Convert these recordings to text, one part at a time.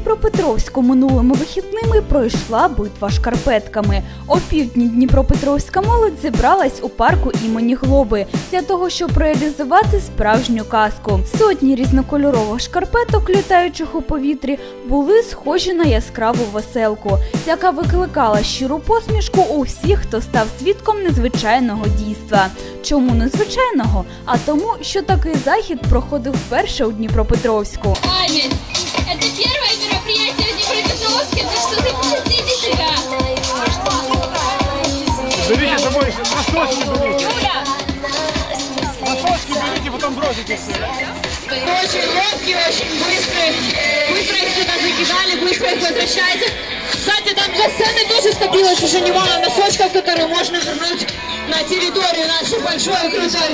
Дніпропетровську минулими вихідними пройшла битва шкарпетками. Опівдні Дніпропетровська молодь зібралась у парку імені Глоби для того, щоб реалізувати справжню казку. Сотні різнокольорових шкарпеток, літаючих у повітрі, були схожі на яскраву веселку, яка викликала щиру посмішку у всіх, хто став свідком незвичайного дійства. Чому незвичайного? А тому, що такий захід проходив вперше у Дніпропетровську. Амель, это носочки берите. Носочки берите, потом бросите все. Очень легкие, очень быстрые. Быстро их сюда закидали, быстро их возвращаете. Кстати, там за сценой тоже скопилось уже немало носочков, которые можно вернуть на территорию нашей большой и крутой.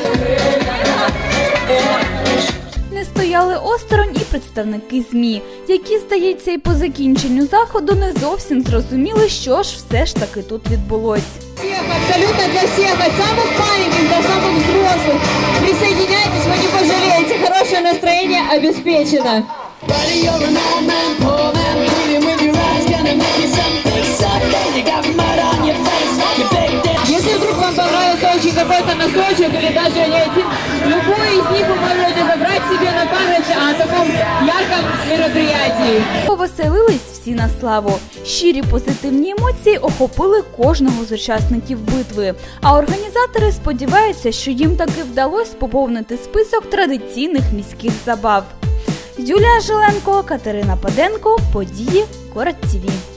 Не стояли осторонь і представники ЗМІ, які, здається, і по закінченню заходу не зовсім зрозуміли, що ж все ж таки тут відбулось. Всех, абсолютно для всех, от самых маленьких до самых взрослых. Присоединяйтесь, вы не пожалеете. Хорошее настроение обеспечено. Если вдруг вам понравился очень какой-то носочек или даже не один, любой из них вы можете забрать себе на память о таком ярком мероприятии. Повеселились всі на славу. Щирі позитивні емоції охопили кожного з учасників битви. А організатори сподіваються, що їм таки вдалося поповнити список традиційних міських забав. Юлія Жиленко, Катерина Паденко, події Корот ТІВІ.